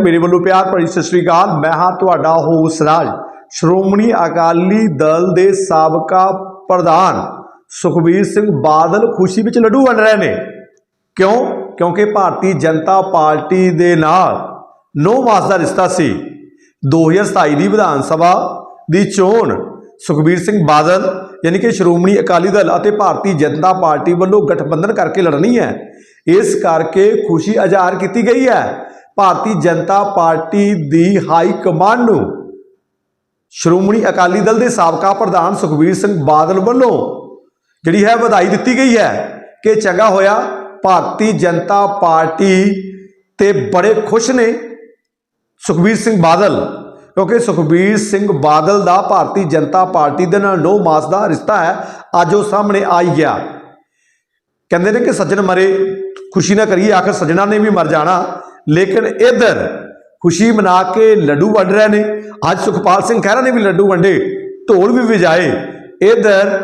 ਨੂੰ ਮੇਰੇ ਵੱਲੋਂ ਪਿਆਰ ਭਰੀ ਸਤਿ ਸ੍ਰੀ ਅਕਾਲ। ਮੈਂ ਹਾਂ ਤੁਹਾਡਾ ਹੋਸ ਰਾਜ। ਸ਼੍ਰੋਮਣੀ ਅਕਾਲੀ ਦਲ ਦੇ ਸਾਬਕਾ ਪ੍ਰਧਾਨ ਸੁਖਬੀਰ ਸਿੰਘ ਬਾਦਲ ਖੁਸ਼ੀ ਵਿੱਚ ਲੱਡੂ ਵੰਡ ਰਹੇ ਨੇ। ਕਿਉਂ? ਕਿਉਂਕਿ ਭਾਰਤੀ ਜਨਤਾ ਪਾਰਟੀ ਦੇ ਨਾਲ 9 ਮਾਸ ਦਾ ਰਿਸ਼ਤਾ ਸੀ। 2027 ਦੀ ਵਿਧਾਨ ਸਭਾ ਦੀ ਚੋਣ ਸੁਖਬੀਰ ਸਿੰਘ ਬਾਦਲ ਯਾਨੀ ਕਿ ਸ਼੍ਰੋਮਣੀ ਅਕਾਲੀ ਦਲ ਅਤੇ ਭਾਰਤੀ ਜਨਤਾ ਪਾਰਟੀ ਵੱਲੋਂ ਗਠਬੰਧਨ ਕਰਕੇ ਲੜਨੀ ਹੈ। ਇਸ ਕਰਕੇ ਖੁਸ਼ੀ ਅਜ਼ਾਹਰ ਕੀਤੀ ਗਈ ਹੈ। ਭਾਰਤੀ ਜਨਤਾ ਪਾਰਟੀ ਦੀ ਹਾਈ ਕਮਾਂਡ ਨੂੰ ਸ਼੍ਰੋਮਣੀ ਅਕਾਲੀ ਦਲ ਦੇ ਸਾਬਕਾ ਪ੍ਰਧਾਨ ਸੁਖਬੀਰ ਸਿੰਘ ਬਾਦਲ ਵੱਲੋਂ ਜਿਹੜੀ ਹੈ ਵਧਾਈ ਦਿੱਤੀ ਗਈ ਹੈ ਕਿ ਚੰਗਾ ਹੋਇਆ। ਭਾਰਤੀ ਜਨਤਾ ਪਾਰਟੀ ਤੇ ਬੜੇ ਖੁਸ਼ ਨੇ ਸੁਖਬੀਰ ਸਿੰਘ ਬਾਦਲ, ਕਿਉਂਕਿ ਸੁਖਬੀਰ ਸਿੰਘ ਬਾਦਲ ਦਾ ਭਾਰਤੀ ਜਨਤਾ ਪਾਰਟੀ ਦੇ ਨਾਲ 9 ਮਾਸ ਦਾ ਰਿਸ਼ਤਾ ਹੈ। ਅੱਜ ਉਹ ਸਾਹਮਣੇ ਆਈ ਗਿਆ। ਕਹਿੰਦੇ ਨੇ ਕਿ ਸੱਜਣ ਮਰੇ, ਖੁਸ਼ੀ ਨਾ ਕਰੀਏ, ਆਖਰ ਸੱਜਣਾ ਨੇ ਵੀ ਮਰ ਜਾਣਾ। ਲੇਕਿਨ ਇਧਰ ਖੁਸ਼ੀ ਮਨਾ ਕੇ ਲੱਡੂ ਵੰਡ ਰਹੇ ਨੇ। ਅੱਜ ਸੁਖਪਾਲ ਸਿੰਘ ਖਹਿਰਾ ਨੇ ਵੀ ਲੱਡੂ ਵੰਡੇ, ਢੋਲ ਵੀ ਵਜਾਏ। ਇਧਰ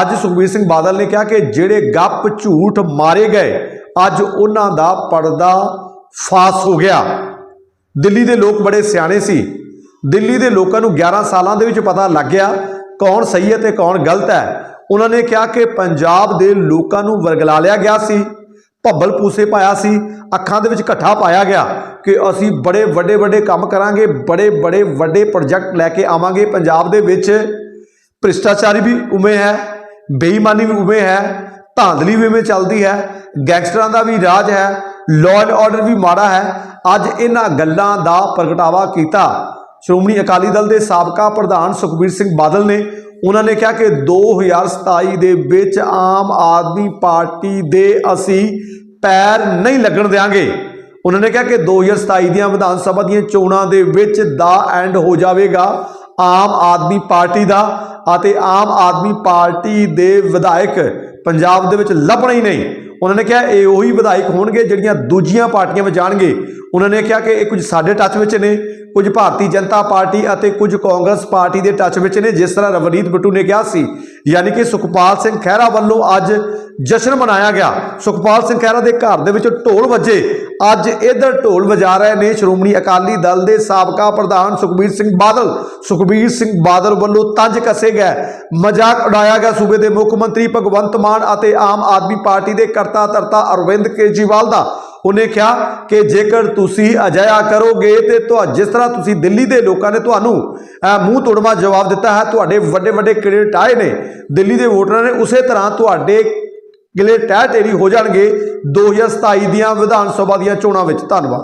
ਅੱਜ ਸੁਖਬੀਰ ਸਿੰਘ ਬਾਦਲ ਨੇ ਕਿਹਾ ਕਿ ਜਿਹੜੇ ਗੱਪ ਝੂਠ ਮਾਰੇ ਗਏ, ਅੱਜ ਉਹਨਾਂ ਦਾ ਪਰਦਾ ਫਾਸ ਹੋ ਗਿਆ। ਦਿੱਲੀ ਦੇ ਲੋਕ ਬੜੇ ਸਿਆਣੇ ਸੀ। ਦਿੱਲੀ ਦੇ ਲੋਕਾਂ ਨੂੰ 11 ਸਾਲਾਂ ਦੇ ਵਿੱਚ ਪਤਾ ਲੱਗ ਗਿਆ ਕੌਣ ਸਹੀ ਹੈ ਤੇ ਕੌਣ ਗਲਤ ਹੈ। ਉਹਨਾਂ ਨੇ ਕਿਹਾ ਕਿ ਪੰਜਾਬ ਦੇ ਲੋਕਾਂ ਨੂੰ ਵਰਗਲਾ ਲਿਆ ਗਿਆ ਸੀ। ਭੱਬਲ ਪੂਸੇ ਪਾਇਆ ਸੀ, ਅੱਖਾਂ ਦੇ ਵਿੱਚ ਘੱਟਾ ਪਾਇਆ ਗਿਆ ਕਿ ਅਸੀਂ ਬੜੇ ਵੱਡੇ ਵੱਡੇ ਕੰਮ ਕਰਾਂਗੇ, ਬੜੇ ਬੜੇ ਵੱਡੇ ਪ੍ਰੋਜੈਕਟ ਲੈ ਕੇ ਆਵਾਂਗੇ। ਪੰਜਾਬ ਦੇ ਵਿੱਚ ਭ੍ਰਿਸ਼ਟਾਚਾਰੀ ਵੀ ਉਵੇਂ ਹੈ, ਬੇਈਮਾਨੀ ਵੀ ਉਵੇਂ ਹੈ, ਧਾਂਦਲੀ ਵੀ ਉਵੇਂ ਚੱਲਦੀ ਹੈ, ਗੈਂਗਸਟਰਾਂ ਦਾ ਵੀ ਰਾਜ ਹੈ ਲਾਅ ਐਂਡ ਆਰਡਰ ਵੀ ਮਾੜਾ ਹੈ। ਅੱਜ ਇਹਨਾਂ ਗੱਲਾਂ ਦਾ ਪ੍ਰਗਟਾਵਾ ਕੀਤਾ। ਸ਼੍ਰੋਮਣੀ ਅਕਾਲੀ ਦਲ ਦੇ ਸਾਬਕਾ ਪ੍ਰਧਾਨ ਸੁਖਬੀਰ ਸਿੰਘ ਬਾਦਲ ਨੇ ਉਹਨਾਂ ਨੇ ਕਿਹਾ ਕਿ 2027 ਦੇ ਵਿੱਚ ਆਮ ਆਦਮੀ ਪਾਰਟੀ ਦੇ ਅਸੀਂ ਪੈਰ ਨਹੀਂ ਲੱਗਣ ਦੇਵਾਂਗੇ ਉਹਨਾਂ ਨੇ ਕਿਹਾ ਕਿ 2027 ਦੀਆਂ ਵਿਧਾਨ ਸਭਾ ਦੀਆਂ ਚੋਣਾਂ ਦੇ ਵਿੱਚ ਦਾ ਐਂਡ ਹੋ ਜਾਵੇਗਾ ਆਮ ਆਦਮੀ ਪਾਰਟੀ ਦਾ ਅਤੇ ਆਮ ਆਦਮੀ ਪਾਰਟੀ ਦੇ ਵਿਧਾਇਕ ਪੰਜਾਬ ਦੇ ਵਿੱਚ ਲੱਭਣਾ ਹੀ ਨਹੀਂ। ਉਹਨਾਂ ਨੇ ਕਿਹਾ ਇਹ ਉਹੀ ਵਿਧਾਇਕ ਹੋਣਗੇ ਜਿਹੜੀਆਂ ਦੂਜੀਆਂ ਪਾਰਟੀਆਂ ਵਿੱਚ ਜਾਣਗੇ। ਉਹਨਾਂ ਨੇ ਕਿਹਾ ਕਿ ਇਹ ਕੁਝ ਸਾਡੇ ਟੱਚ ਵਿੱਚ ਨੇ, ਕੁਝ ਭਾਰਤੀ ਜਨਤਾ ਪਾਰਟੀ ਅਤੇ ਕੁਝ ਕਾਂਗਰਸ ਪਾਰਟੀ ਦੇ ਟੱਚ ਵਿੱਚ ਨੇ, ਜਿਸ ਤਰ੍ਹਾਂ ਰਵਨੀਤ ਬਿੱਟੂ ਨੇ ਕਿਹਾ ਸੀ। ਯਾਨੀ ਕਿ ਸੁਖਪਾਲ ਸਿੰਘ ਖਹਿਰਾ ਵੱਲੋਂ ਅੱਜ ਜਸ਼ਨ ਮਨਾਇਆ ਗਿਆ। ਸੁਖਪਾਲ ਸਿੰਘ ਖਹਿਰਾ ਦੇ ਘਰ ਦੇ ਵਿੱਚ ਢੋਲ ਵੱਜੇ। ਅੱਜ ਇਧਰ ਢੋਲ ਵਜਾ ਰਹੇ ਨੇ ਸ਼੍ਰੋਮਣੀ ਅਕਾਲੀ ਦਲ ਦੇ ਸਾਬਕਾ ਪ੍ਰਧਾਨ ਸੁਖਬੀਰ ਸਿੰਘ ਬਾਦਲ। ਸੁਖਬੀਰ ਸਿੰਘ ਬਾਦਲ ਵੱਲੋਂ ਤੰਜ ਕੱਸੇ ਗਏ। ਮਜ਼ਾਕ ਉਡਾਇਆ ਗਿਆ ਸੂਬੇ ਦੇ ਮੁੱਖ ਮੰਤਰੀ ਭਗਵੰਤ ਮਾਨ ਅਤੇ ਆਮ ਆਦਮੀ ਪਾਰਟੀ ਦੇ ਕਰਤਾ ਧਰਤਾ ਅਰਵਿੰਦ ਕੇਜਰੀਵਾਲ ਦਾ। ਉਹਨੇ ਕਿਹਾ ਕਿ ਜੇਕਰ ਤੁਸੀਂ ਅਜਿਹਾ ਕਰੋਗੇ ਤੇ ਤੁਹਾ, ਜਿਸ ਤਰ੍ਹਾਂ ਤੁਸੀਂ ਦਿੱਲੀ ਦੇ ਲੋਕਾਂ ਨੇ ਤੁਹਾਨੂੰ ਮੂੰਹ ਤੋੜਵਾ ਜਵਾਬ ਦਿੱਤਾ ਹੈ, ਤੁਹਾਡੇ ਵੱਡੇ ਵੱਡੇ ਕ੍ਰੈਡਿਟ ਆਏ ਨੇ? ਦਿੱਲੀ ਦੇ ਵੋਟਰਾਂ ਨੇ ਉਸੇ ਤਰ੍ਹਾਂ ਤੁਹਾਡੇ ਗਿਲੇ ਟਹਿ ਟੇਰੀ ਹੋ ਜਾਣਗੇ। 2027 ਦੀਆਂ ਵਿਧਾਨ ਸਭਾ ਦੀਆਂ ਚੋਣਾਂ ਵਿੱਚ। ਧੰਨਵਾਦ।